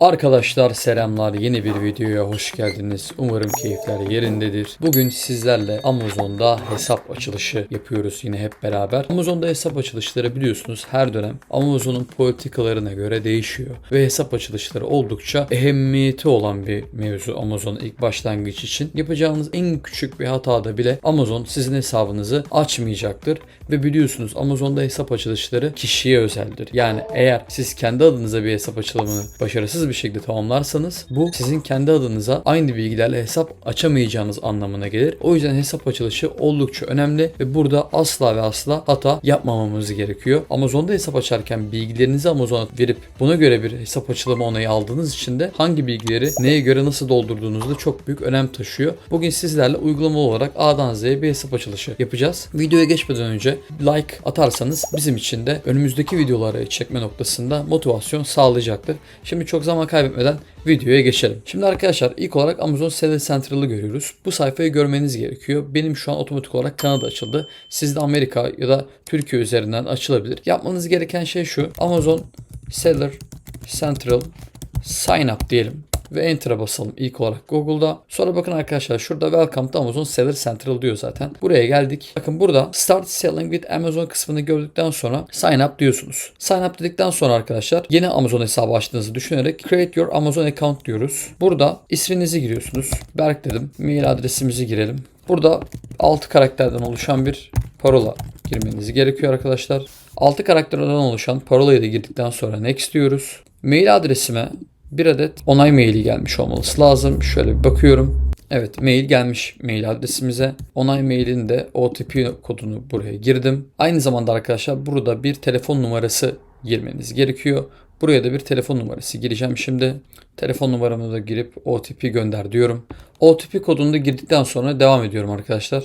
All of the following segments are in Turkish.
Arkadaşlar selamlar yeni bir videoya hoş geldiniz. Umarım keyifler yerindedir. Bugün sizlerle Amazon'da hesap açılışı yapıyoruz yine hep beraber. Amazon'da hesap açılışları biliyorsunuz her dönem Amazon'un politikalarına göre değişiyor. Ve hesap açılışları oldukça ehemmiyeti olan bir mevzu Amazon ilk başlangıç için. Yapacağınız en küçük bir hatada bile Amazon sizin hesabınızı açmayacaktır. Ve biliyorsunuz Amazon'da hesap açılışları kişiye özeldir. Yani eğer siz kendi adınıza bir hesap açılımını başarısız bir şekilde tamamlarsanız bu sizin kendi adınıza aynı bilgilerle hesap açamayacağınız anlamına gelir. O yüzden hesap açılışı oldukça önemli ve burada asla ve asla hata yapmamamız gerekiyor. Amazon'da hesap açarken bilgilerinizi Amazon'a verip buna göre bir hesap açılımı onayı aldığınız için de hangi bilgileri neye göre nasıl doldurduğunuzda çok büyük önem taşıyor. Bugün sizlerle uygulama olarak A'dan Z'ye bir hesap açılışı yapacağız. Videoya geçmeden önce like atarsanız bizim için de önümüzdeki videoları çekme noktasında motivasyon sağlayacaktır. Şimdi çok zaman kaybetmeden videoya geçelim. Şimdi arkadaşlar ilk olarak Amazon Seller Central'ı görüyoruz. Bu sayfayı görmeniz gerekiyor. Benim şu an otomatik olarak Kanada açıldı. Sizde Amerika ya da Türkiye üzerinden açılabilir. Yapmanız gereken şey şu. Amazon Seller Central Sign Up diyelim ve Enter'a basalım ilk olarak Google'da. Sonra bakın arkadaşlar şurada Welcome to Amazon Seller Central diyor zaten. Buraya geldik. Bakın burada Start Selling with Amazon kısmını gördükten sonra Sign Up diyorsunuz. Sign Up dedikten sonra arkadaşlar yeni Amazon hesabı açtığınızı düşünerek Create Your Amazon Account diyoruz. Burada isminizi giriyorsunuz. Berk dedim. Mail adresimizi girelim. Burada 6 karakterden oluşan bir parola girmeniz gerekiyor arkadaşlar. 6 karakterden oluşan parolayı da girdikten sonra next diyoruz. Mail adresime bir adet onay maili gelmiş olması lazım. Şöyle bir bakıyorum. Evet mail gelmiş mail adresimize. Onay mailin de OTP kodunu buraya girdim. Aynı zamanda arkadaşlar burada bir telefon numarası girmeniz gerekiyor. Buraya da bir telefon numarası gireceğim şimdi. Telefon numaramı da girip OTP gönder diyorum. OTP kodunu da girdikten sonra devam ediyorum arkadaşlar.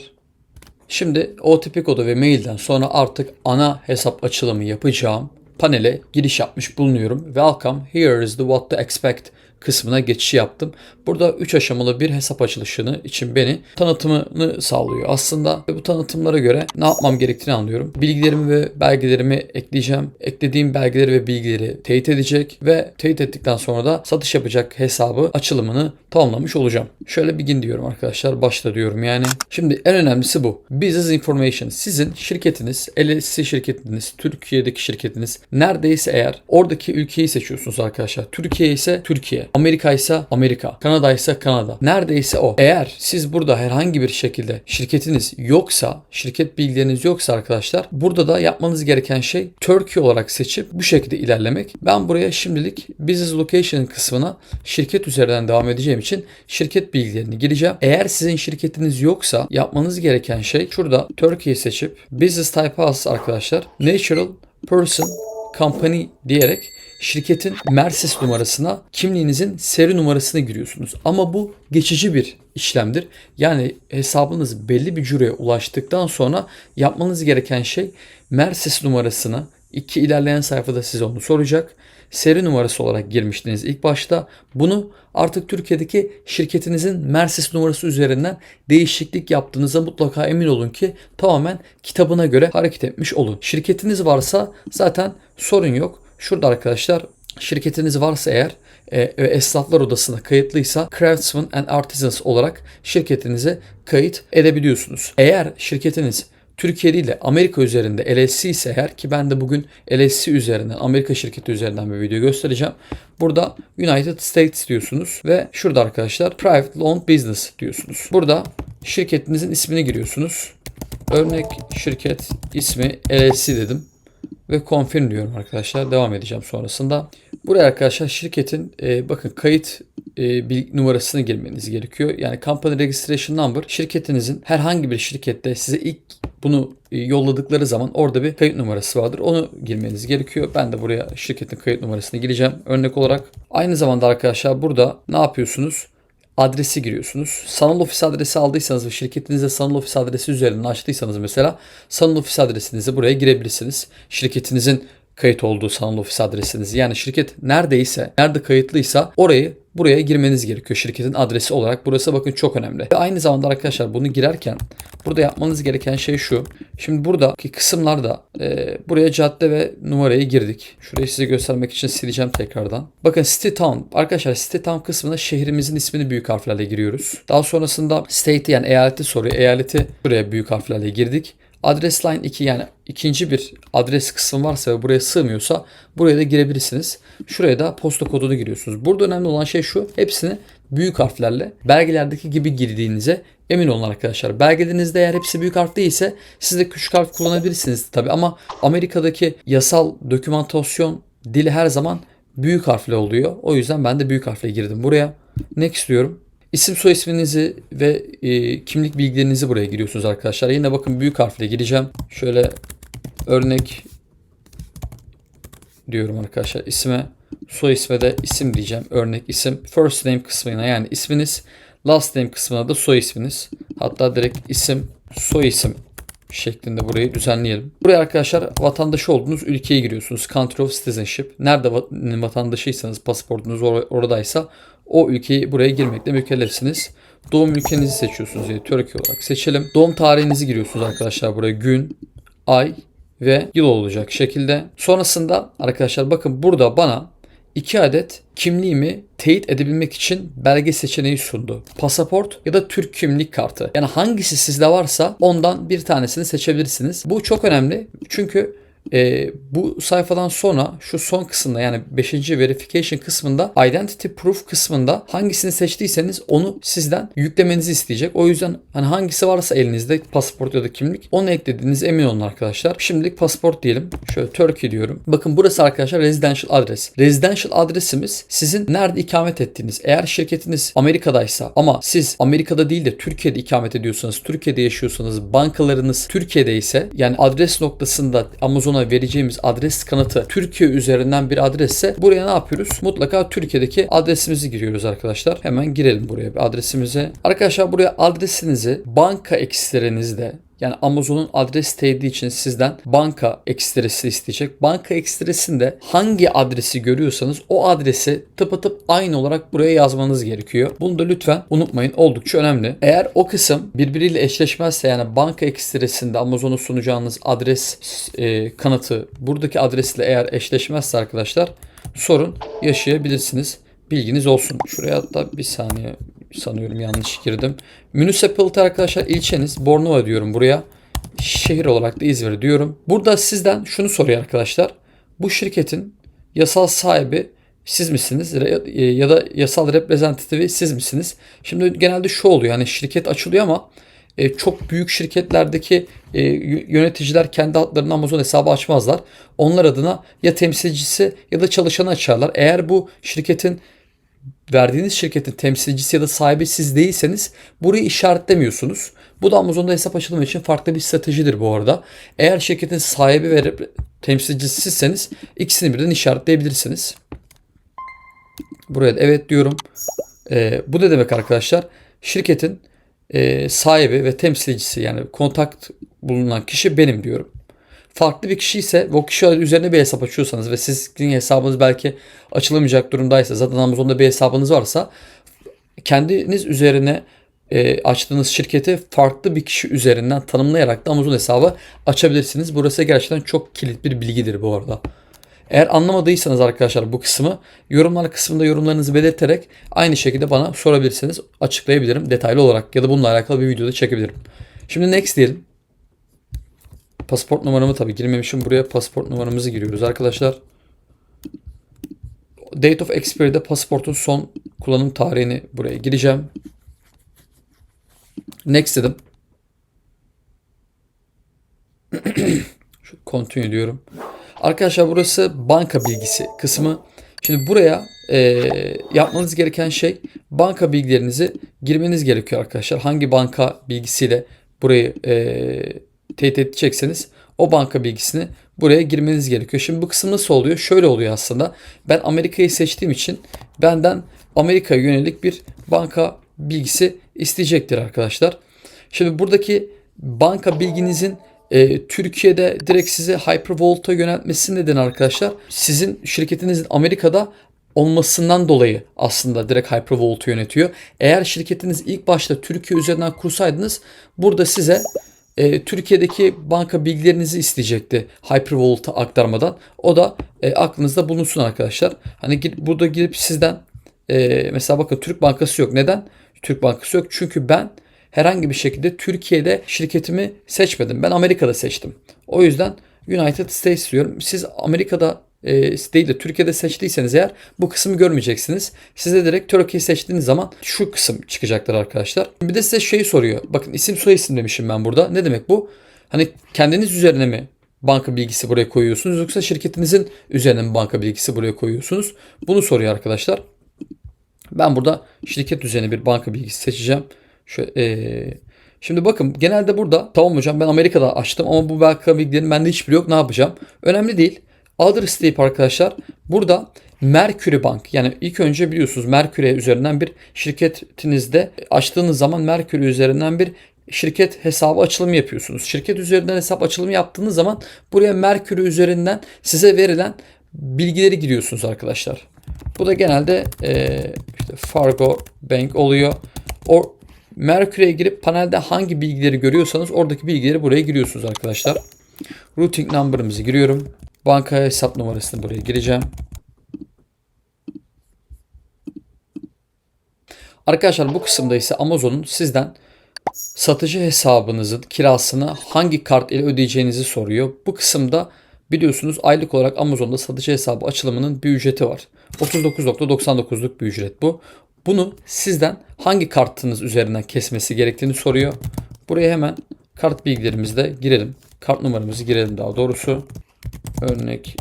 Şimdi OTP kodu ve mailden sonra artık ana hesap açılımı yapacağım panele giriş yapmış bulunuyorum. Welcome, here is the what to expect kısmına geçiş yaptım. Burada 3 aşamalı bir hesap açılışını için beni tanıtımını sağlıyor. Aslında bu tanıtımlara göre ne yapmam gerektiğini anlıyorum. Bilgilerimi ve belgelerimi ekleyeceğim. Eklediğim belgeleri ve bilgileri teyit edecek ve teyit ettikten sonra da satış yapacak hesabı açılımını tamamlamış olacağım. Şöyle begin diyorum arkadaşlar. Başla diyorum yani. Şimdi en önemlisi bu. Business information. Sizin şirketiniz, LLC şirketiniz, Türkiye'deki şirketiniz neredeyse eğer oradaki ülkeyi seçiyorsunuz arkadaşlar. Türkiye ise Türkiye. Amerika ise Amerika. Kanada ise Kanada. Neredeyse o. Eğer siz burada herhangi bir şekilde şirketiniz yoksa, şirket bilgileriniz yoksa arkadaşlar burada da yapmanız gereken şey Turkey olarak seçip bu şekilde ilerlemek. Ben buraya şimdilik Business Location kısmına şirket üzerinden devam edeceğim için şirket bilgilerini gireceğim. Eğer sizin şirketiniz yoksa yapmanız gereken şey şurada Turkey'yi seçip Business Type As arkadaşlar Natural Person Company diyerek şirketin Merses numarasına kimliğinizin seri numarasını giriyorsunuz. Ama bu geçici bir işlemdir. Yani hesabınız belli bir cüreye ulaştıktan sonra yapmanız gereken şey Merses numarasını iki ilerleyen sayfada size onu soracak. Seri numarası olarak girmiştiniz ilk başta. Bunu artık Türkiye'deki şirketinizin Merses numarası üzerinden değişiklik yaptığınıza mutlaka emin olun ki tamamen kitabına göre hareket etmiş olun. Şirketiniz varsa zaten sorun yok. Şurada arkadaşlar şirketiniz varsa eğer e, ve esnaflar odasına kayıtlıysa Craftsman and Artisans olarak şirketinize kayıt edebiliyorsunuz. Eğer şirketiniz Türkiye değil de Amerika üzerinde LLC ise eğer ki ben de bugün LLC üzerinden Amerika şirketi üzerinden bir video göstereceğim. Burada United States diyorsunuz ve şurada arkadaşlar Private Loan Business diyorsunuz. Burada şirketinizin ismini giriyorsunuz. Örnek şirket ismi LLC dedim ve confirm diyorum arkadaşlar. Devam edeceğim sonrasında. Buraya arkadaşlar şirketin e, bakın kayıt e, bir numarasını girmeniz gerekiyor. Yani Company Registration Number şirketinizin herhangi bir şirkette size ilk bunu e, yolladıkları zaman orada bir kayıt numarası vardır. Onu girmeniz gerekiyor. Ben de buraya şirketin kayıt numarasını gireceğim örnek olarak. Aynı zamanda arkadaşlar burada ne yapıyorsunuz? Adresi giriyorsunuz. Sanal ofis adresi aldıysanız ve şirketinizde sanal ofis adresi üzerinden açtıysanız mesela sanal ofis adresinizi buraya girebilirsiniz. Şirketinizin kayıt olduğu sanal ofis adresiniz. Yani şirket neredeyse, nerede kayıtlıysa orayı buraya girmeniz gerekiyor şirketin adresi olarak. Burası bakın çok önemli. Ve aynı zamanda arkadaşlar bunu girerken burada yapmanız gereken şey şu. Şimdi buradaki kısımlarda e, buraya cadde ve numarayı girdik. Şurayı size göstermek için sileceğim tekrardan. Bakın City Town. Arkadaşlar City Town kısmına şehrimizin ismini büyük harflerle giriyoruz. Daha sonrasında State yani eyaleti soruyor. Eyaleti buraya büyük harflerle girdik. Adres line 2 yani ikinci bir adres kısmı varsa ve buraya sığmıyorsa buraya da girebilirsiniz. Şuraya da posta kodunu giriyorsunuz. Burada önemli olan şey şu. Hepsini büyük harflerle belgelerdeki gibi girdiğinize emin olun arkadaşlar. Belgelerinizde eğer hepsi büyük harf değilse siz de küçük harf kullanabilirsiniz tabi ama Amerika'daki yasal dokümantasyon dili her zaman büyük harfle oluyor. O yüzden ben de büyük harfle girdim buraya. Next diyorum. İsim soy isminizi ve e, kimlik bilgilerinizi buraya giriyorsunuz arkadaşlar. Yine bakın büyük harfle gireceğim. Şöyle örnek diyorum arkadaşlar isme. Soy isme de isim diyeceğim. Örnek isim. First name kısmına yani isminiz. Last name kısmına da soy isminiz. Hatta direkt isim, soy isim şeklinde burayı düzenleyelim. Buraya arkadaşlar vatandaşı olduğunuz ülkeye giriyorsunuz. Country of Citizenship. Nerede vat- vatandaşıysanız pasaportunuz or- oradaysa o ülkeyi buraya girmekle mükellefsiniz. Doğum ülkenizi seçiyorsunuz yani Türkiye olarak seçelim. Doğum tarihinizi giriyorsunuz arkadaşlar buraya gün, ay ve yıl olacak şekilde. Sonrasında arkadaşlar bakın burada bana 2 adet kimliğimi teyit edebilmek için belge seçeneği sundu. Pasaport ya da Türk kimlik kartı. Yani hangisi sizde varsa ondan bir tanesini seçebilirsiniz. Bu çok önemli çünkü e, bu sayfadan sonra şu son kısımda yani 5. verification kısmında identity proof kısmında hangisini seçtiyseniz onu sizden yüklemenizi isteyecek. O yüzden hani hangisi varsa elinizde pasaport ya da kimlik onu eklediğiniz emin olun arkadaşlar. Şimdilik pasaport diyelim. Şöyle Turkey diyorum. Bakın burası arkadaşlar residential adres. Residential adresimiz sizin nerede ikamet ettiğiniz. Eğer şirketiniz Amerika'daysa ama siz Amerika'da değil de Türkiye'de ikamet ediyorsanız, Türkiye'de yaşıyorsanız, bankalarınız Türkiye'de ise yani adres noktasında Amazon'a vereceğimiz adres kanıtı Türkiye üzerinden bir adresse buraya ne yapıyoruz? Mutlaka Türkiye'deki adresimizi giriyoruz arkadaşlar. Hemen girelim buraya bir adresimize. Arkadaşlar buraya adresinizi banka ekstrenizde yani Amazon'un adres teyidi için sizden banka ekstresi isteyecek. Banka ekstresinde hangi adresi görüyorsanız o adresi tıpatıp aynı olarak buraya yazmanız gerekiyor. Bunu da lütfen unutmayın. Oldukça önemli. Eğer o kısım birbiriyle eşleşmezse yani banka ekstresinde Amazon'a sunacağınız adres e, kanıtı buradaki adresle eğer eşleşmezse arkadaşlar sorun yaşayabilirsiniz. Bilginiz olsun. Şuraya hatta bir saniye sanıyorum yanlış girdim. Municipality arkadaşlar ilçeniz Bornova diyorum buraya. Şehir olarak da İzmir diyorum. Burada sizden şunu soruyor arkadaşlar. Bu şirketin yasal sahibi siz misiniz e, ya da yasal reprezentatifi siz misiniz? Şimdi genelde şu oluyor yani şirket açılıyor ama e, çok büyük şirketlerdeki e, yöneticiler kendi adlarını Amazon hesabı açmazlar. Onlar adına ya temsilcisi ya da çalışanı açarlar. Eğer bu şirketin verdiğiniz şirketin temsilcisi ya da sahibi siz değilseniz burayı işaretlemiyorsunuz. Bu da Amazon'da hesap açılımı için farklı bir stratejidir bu arada. Eğer şirketin sahibi ve temsilcisi sizseniz ikisini birden işaretleyebilirsiniz. Buraya da evet diyorum. Ee, bu ne demek arkadaşlar? Şirketin e, sahibi ve temsilcisi yani kontakt bulunan kişi benim diyorum farklı bir kişi ise ve o kişi üzerine bir hesap açıyorsanız ve sizin hesabınız belki açılamayacak durumdaysa zaten Amazon'da bir hesabınız varsa kendiniz üzerine e, açtığınız şirketi farklı bir kişi üzerinden tanımlayarak da Amazon hesabı açabilirsiniz. Burası gerçekten çok kilit bir bilgidir bu arada. Eğer anlamadıysanız arkadaşlar bu kısmı yorumlar kısmında yorumlarınızı belirterek aynı şekilde bana sorabilirsiniz. Açıklayabilirim detaylı olarak ya da bununla alakalı bir videoda çekebilirim. Şimdi next diyelim. Pasaport numaramı tabii girmemişim. Buraya pasaport numaramızı giriyoruz arkadaşlar. Date of expiry'de pasaportun son kullanım tarihini buraya gireceğim. Next dedim. Şu continue diyorum. Arkadaşlar burası banka bilgisi kısmı. Şimdi buraya e, yapmanız gereken şey banka bilgilerinizi girmeniz gerekiyor arkadaşlar. Hangi banka bilgisiyle burayı e, teyit edecekseniz o banka bilgisini buraya girmeniz gerekiyor. Şimdi bu kısım nasıl oluyor? Şöyle oluyor aslında. Ben Amerika'yı seçtiğim için benden Amerika'ya yönelik bir banka bilgisi isteyecektir arkadaşlar. Şimdi buradaki banka bilginizin e, Türkiye'de direkt size Hypervolt'a yöneltmesi neden arkadaşlar? Sizin şirketinizin Amerika'da olmasından dolayı aslında direkt Hypervolt'u yönetiyor. Eğer şirketiniz ilk başta Türkiye üzerinden kursaydınız burada size e, Türkiye'deki banka bilgilerinizi isteyecekti Hypervolt'a aktarmadan. O da e, aklınızda bulunsun arkadaşlar. Hani gid- burada girip sizden e, mesela bakın Türk Bankası yok. Neden? Türk Bankası yok. Çünkü ben herhangi bir şekilde Türkiye'de şirketimi seçmedim. Ben Amerika'da seçtim. O yüzden United States diyorum. Siz Amerika'da e, de Türkiye'de seçtiyseniz eğer bu kısmı görmeyeceksiniz. Size direkt Türkiye seçtiğiniz zaman şu kısım çıkacaktır arkadaşlar. Bir de size şeyi soruyor. Bakın isim soy isim demişim ben burada. Ne demek bu? Hani kendiniz üzerine mi banka bilgisi buraya koyuyorsunuz yoksa şirketinizin üzerine mi banka bilgisi buraya koyuyorsunuz? Bunu soruyor arkadaşlar. Ben burada şirket üzerine bir banka bilgisi seçeceğim. Şöyle, eee, şimdi bakın genelde burada tamam hocam ben Amerika'da açtım ama bu banka bilgilerinin bende hiçbiri yok ne yapacağım? Önemli değil. Adres deyip arkadaşlar burada Mercury Bank yani ilk önce biliyorsunuz Mercury üzerinden bir şirketinizde açtığınız zaman Mercury üzerinden bir şirket hesabı açılımı yapıyorsunuz. Şirket üzerinden hesap açılımı yaptığınız zaman buraya Mercury üzerinden size verilen bilgileri giriyorsunuz arkadaşlar. Bu da genelde eee, işte Fargo Bank oluyor. O Mercury'e girip panelde hangi bilgileri görüyorsanız oradaki bilgileri buraya giriyorsunuz arkadaşlar. Routing number'ımızı giriyorum. Banka hesap numarasını buraya gireceğim. Arkadaşlar bu kısımda ise Amazon'un sizden satıcı hesabınızın kirasını hangi kart ile ödeyeceğinizi soruyor. Bu kısımda biliyorsunuz aylık olarak Amazon'da satıcı hesabı açılımının bir ücreti var. 39.99'luk bir ücret bu. Bunu sizden hangi kartınız üzerinden kesmesi gerektiğini soruyor. Buraya hemen kart bilgilerimizle girelim. Kart numaramızı girelim daha doğrusu. Örnek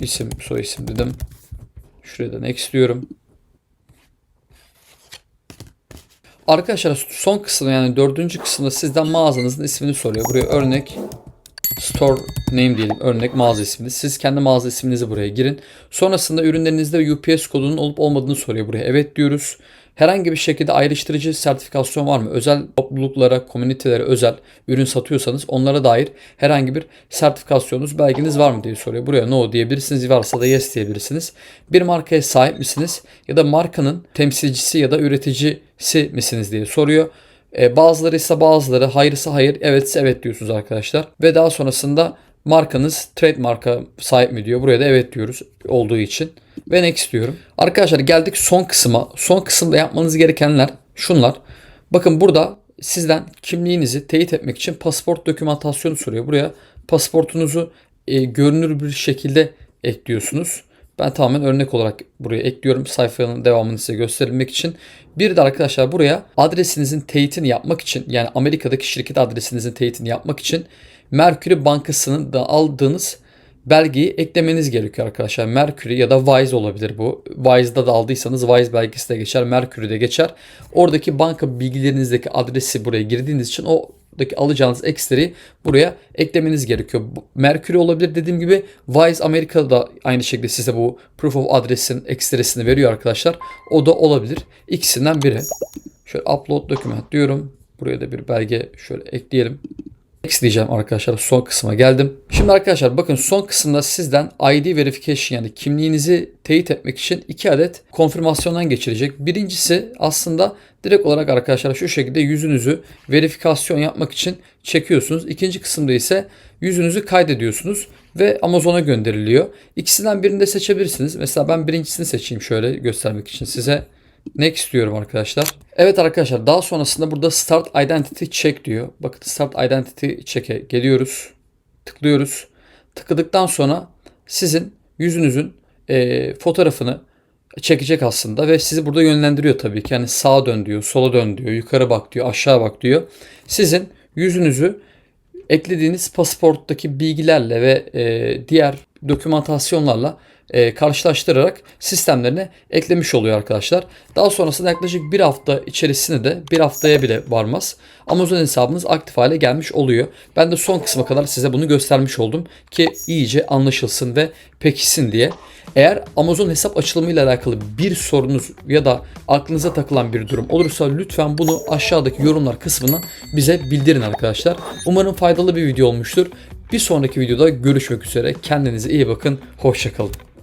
isim soy isim dedim. Şuraya da next diyorum. Arkadaşlar son kısımda yani dördüncü kısımda sizden mağazanızın ismini soruyor. Buraya örnek store name diyelim. Örnek mağaza ismini. Siz kendi mağaza isminizi buraya girin. Sonrasında ürünlerinizde UPS kodunun olup olmadığını soruyor buraya. Evet diyoruz. Herhangi bir şekilde ayrıştırıcı sertifikasyon var mı? Özel topluluklara, komünitelere özel ürün satıyorsanız onlara dair herhangi bir sertifikasyonunuz, belgeniz var mı diye soruyor. Buraya no diyebilirsiniz. Varsa da yes diyebilirsiniz. Bir markaya sahip misiniz? Ya da markanın temsilcisi ya da üreticisi misiniz diye soruyor. E, bazıları ise bazıları hayırsa hayır, evetse evet diyorsunuz arkadaşlar. Ve daha sonrasında markanız trademark'a sahip mi diyor. Buraya da evet diyoruz olduğu için. Ve next diyorum. Arkadaşlar geldik son kısma. Son kısımda yapmanız gerekenler şunlar. Bakın burada sizden kimliğinizi teyit etmek için pasaport dokümantasyonu soruyor. Buraya pasaportunuzu e, görünür bir şekilde ekliyorsunuz. Ben tamamen örnek olarak buraya ekliyorum sayfanın devamını size gösterilmek için. Bir de arkadaşlar buraya adresinizin teyitini yapmak için yani Amerika'daki şirket adresinizin teyitini yapmak için Mercury Bankası'nın da aldığınız belgeyi eklemeniz gerekiyor arkadaşlar. Mercury ya da Wise olabilir bu. Wise'da da aldıysanız Wise belgesi de geçer, Mercury'de geçer. Oradaki banka bilgilerinizdeki adresi buraya girdiğiniz için oradaki alacağınız eksteri buraya eklemeniz gerekiyor. Mercury olabilir dediğim gibi Wise Amerika'da da aynı şekilde size bu proof of adresin ekstresini veriyor arkadaşlar. O da olabilir. İkisinden biri. Şöyle upload document diyorum. Buraya da bir belge şöyle ekleyelim. Next diyeceğim arkadaşlar. Son kısma geldim. Şimdi arkadaşlar bakın son kısımda sizden ID verification yani kimliğinizi teyit etmek için iki adet konfirmasyondan geçirecek. Birincisi aslında direkt olarak arkadaşlar şu şekilde yüzünüzü verifikasyon yapmak için çekiyorsunuz. İkinci kısımda ise yüzünüzü kaydediyorsunuz ve Amazon'a gönderiliyor. İkisinden birini de seçebilirsiniz. Mesela ben birincisini seçeyim şöyle göstermek için size. Next diyorum arkadaşlar. Evet arkadaşlar daha sonrasında burada Start Identity Check diyor. Bakın Start Identity Check'e geliyoruz. Tıklıyoruz. Tıkladıktan sonra sizin yüzünüzün e, fotoğrafını çekecek aslında ve sizi burada yönlendiriyor tabii ki. Yani sağa dön diyor, sola dön diyor, yukarı bak diyor, aşağı bak diyor. Sizin yüzünüzü eklediğiniz pasaporttaki bilgilerle ve e, diğer dokümantasyonlarla e, karşılaştırarak sistemlerine eklemiş oluyor arkadaşlar. Daha sonrasında yaklaşık bir hafta içerisinde de bir haftaya bile varmaz. Amazon hesabınız aktif hale gelmiş oluyor. Ben de son kısma kadar size bunu göstermiş oldum ki iyice anlaşılsın ve pekişsin diye. Eğer Amazon hesap açılımıyla alakalı bir sorunuz ya da aklınıza takılan bir durum olursa lütfen bunu aşağıdaki yorumlar kısmına bize bildirin arkadaşlar. Umarım faydalı bir video olmuştur. Bir sonraki videoda görüşmek üzere. Kendinize iyi bakın. Hoşçakalın.